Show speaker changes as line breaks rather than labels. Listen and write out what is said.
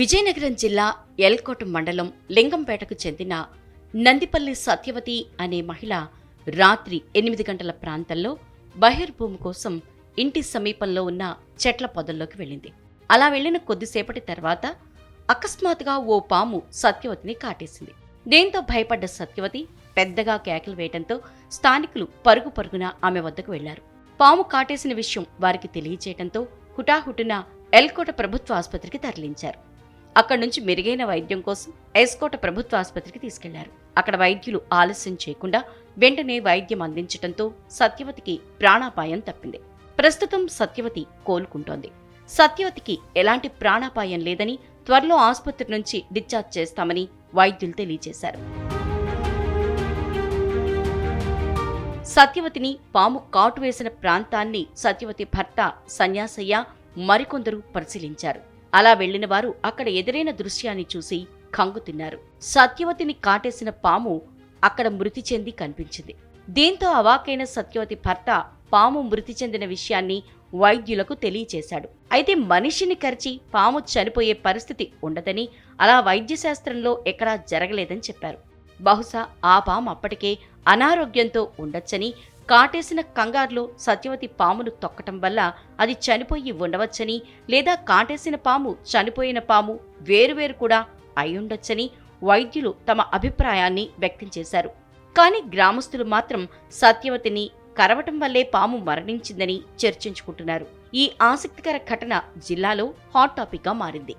విజయనగరం జిల్లా ఎల్కోట మండలం లింగంపేటకు చెందిన నందిపల్లి సత్యవతి అనే మహిళ రాత్రి ఎనిమిది గంటల ప్రాంతంలో బహిర్భూమి కోసం ఇంటి సమీపంలో ఉన్న చెట్ల పొదల్లోకి వెళ్ళింది. అలా వెళ్ళిన కొద్దిసేపటి తర్వాత అకస్మాత్తుగా ఓ పాము సత్యవతిని కాటేసింది. దీంతో భయపడ్డ సత్యవతి పెద్దగా కేకలు వేయడంతో స్థానికులు పరుగు పరుగున ఆమె వద్దకు వెళ్ళారు. పాము కాటేసిన విషయం వారికి తెలియచేయడంతో హుటాహుటిన ఎల్కోట ప్రభుత్వ ఆసుపత్రికి తరలించారు. అక్కడి నుంచి మెరుగైన వైద్యం కోసం ఎస్కోట ప్రభుత్వ ఆసుపత్రికి తీసుకెళ్ళారు. అక్కడ వైద్యులు ఆలస్యం చేయకుండా వెంటనే వైద్యం అందించడంతో సత్యవతికి ప్రాణాపాయం తప్పింది. ప్రస్తుతం సత్యవతి కోలుకుంటోంది. సత్యవతికి ఎలాంటి ప్రాణాపాయం లేదని త్వరలో ఆసుపత్రి నుంచి డిశ్చార్జ్ చేస్తామని వైద్యులు తెలియజేశారు. సత్యవతిని పాము కాటు వేసిన ప్రాంతాన్ని సత్యవతి భర్త సన్యాసయ్య మరికొందరు పరిశీలించారు. అలా వెళ్ళిన వారు అక్కడ ఎదురైన దృశ్యాన్ని చూసి కంగు తిన్నారు. సత్యవతిని కాటేసిన పాము అక్కడ మృతి చెంది కనిపించింది. దీంతో అవాకైన సత్యవతి భర్త పాము మృతి చెందిన విషయాన్ని వైద్యులకు తెలియచేశాడు. అయితే మనిషిని కరిచి పాము చనిపోయే పరిస్థితి ఉండదని అలా వైద్యశాస్త్రంలో ఎక్కడా జరగలేదని చెప్పారు. బహుశా ఆ పాము అప్పటికే అనారోగ్యంతో ఉండొచ్చని కాటేసిన కంగారులో సత్యవతి పామును తొక్కటం వల్ల అది చనిపోయి ఉండవచ్చని లేదా కాటేసిన పాము చనిపోయిన పాము వేరువేరు కూడా అయ్యుండొచ్చని వైద్యులు తమ అభిప్రాయాన్ని వ్యక్తం చేశారు. కానీ గ్రామస్తులు మాత్రం సత్యవతిని కరవటం వల్లే పాము మరణించిందని చర్చించుకుంటున్నారు. ఈ ఆసక్తికర ఘటన జిల్లాలో హాట్ టాపిక్గా మారింది.